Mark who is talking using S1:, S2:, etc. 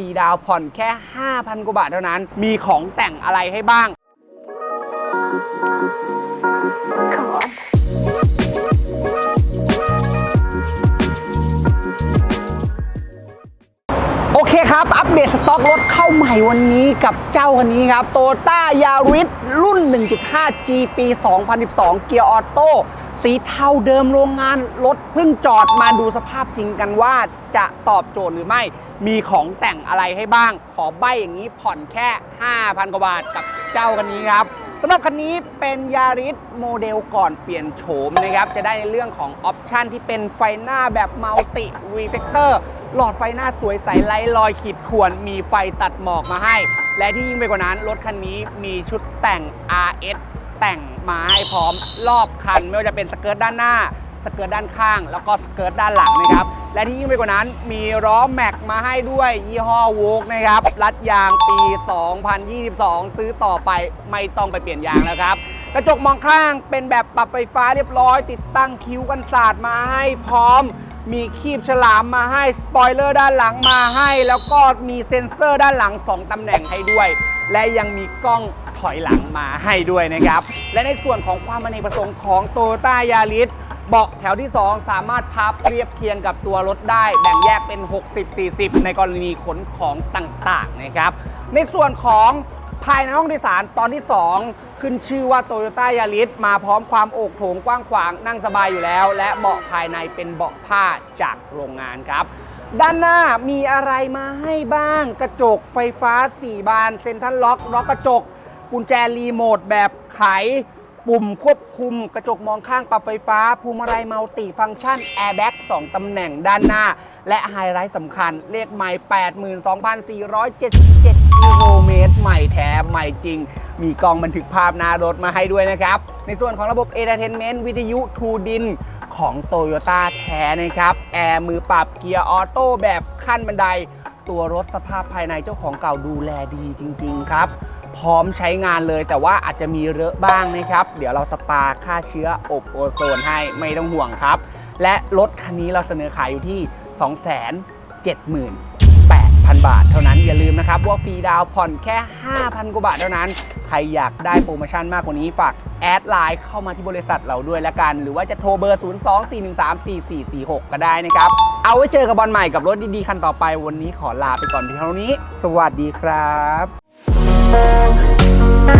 S1: รีดาวผ่อนแค่ 5,000 กว่าบาทเท่านั้น มีของแต่งอะไรให้บ้าง โอเคครับ อัปเดตสต็อกรถเข้าใหม่วันนี้กับเจ้าคันนี้ครับ Toyota Yaris รุ่น 1.5 G ปี 2012 เกียร์ออโต้ สีเทาเดิมโรงงานรถเพิ่งจอดมาดูสภาพจริงกันว่าจะตอบโจทย์หรือไม่มีของแต่งอะไรให้บ้าง ขอใบอย่างนี้ผ่อนแค่ 5,000 กว่าบาทกับเจ้าคันนี้ครับสำหรับคันนี้เป็นยาริสโมเดลก่อนเปลี่ยนโฉมนะครับ จะได้ในเรื่องของออปชันที่เป็นไฟหน้าแบบมัลติรีเฟกเตอร์หลอดไฟหน้าสวยใสไร้รอยขีดข่วน มีไฟตัดหมอกมาให้ และที่ยิ่งไปกว่านั้น รถคันนี้มีชุดแต่ง RS แต่งมาให้พร้อมรอบคัน ไม่ว่าจะเป็นสเกิร์ตด้านหน้า สเกิร์ตด้านข้าง แล้วก็สเกิร์ตด้านหลังนะครับ และที่ยิ่งไปกว่านั้นมีล้อแม็กมาให้ด้วยยี่ห้อโวกนะครับรัดยางปี 2022 ซื้อต่อไปไม่ต้องไปเปลี่ยนยางแล้วครับกระจกมองข้างเป็นแบบปรับไฟฟ้าเรียบร้อย ติดตั้งคิ้วกันศาสตร์มาให้พร้อม มีคีบฉลามมาให้สปอยเลอร์ด้านหลังมาให้ แล้วก็มีเซ็นเซอร์ด้านหลัง 2ตำแหน่งให้ด้วย และยังมีกล้อง ถอยหลังมาให้ด้วยนะครับ และในส่วนของความอเนกประสงค์ของ t o y o ต้ายาริสเบาะแถวที่ 2 สามารถพับเรียบเคียงกับตัวรถได้ แบ่งแยกเป็น 60-40 ในกรณีขนของต่างๆนะครับ ในส่วนของภายในห้องโดยสารตอนที่ 2 ขึ้นชื่อว่า t o y o ต้ายาริสมาพร้อมความโอกโถงกว้างขวางนั่งสบายอยู่แล้ว และเบาะภายในเป็นเบาะผ้าจากโรงงานครับ ด้านหน้ามีอะไรมาให้บ้าง กระจกไฟฟ้า 4 บานเซ็นทรัลล็อกล็อกกระจก กุญแจรีโมทแบบไข ปุ่มควบคุมกระจกมองข้างปรับไฟฟ้าพวงมาลัยมัลติฟังก์ชันแอร์แบ็ก2ตำแหน่งด้านหน้า และไฮไลท์สำคัญเลขใหม่ 82,477กิโลเมตรใหม่แท้ใหม่จริง มีกล้องบันทึกภาพหน้ารถมาให้ด้วยนะครับ ในส่วนของระบบ Entertainment วิทยุทูดินของ t o y ยต้าแท้นะครับ แอร์มือปรับเกียร์ออโต้แบบขั้นบันได ตัวรถสภาพภายในเจ้าของเก่าดูแลดีจริง ๆ ครับ พร้อมใช้งานเลย แต่ว่าอาจจะมีเลอะบ้างนะครับ เดี๋ยวเราสปาฆ่าเชื้ออบโอโซนให้ไม่ต้องห่วงครับ และรถคันนี้เราเสนอขายอยู่ที่ 278,000 บาท เท่านั้นอย่าลืมนะครับว่าฟรีดาวผ่อนแค่ 5,000 กว่าบาทเท่านั้น ใครอยากได้โปรโมชั่นมากกว่านี้ฝากแอดไลน์เข้ามาที่บริษัทเราด้วยละกัน หรือว่าจะโทรเบอร์ 024134446 ก็ได้นะครับ เอาไว้เจอกับบอลใหม่กับรถดีๆ คันต่อไปวันนี้ขอลาไปก่อนเพียงเท่านี้ สวัสดีครับ amor.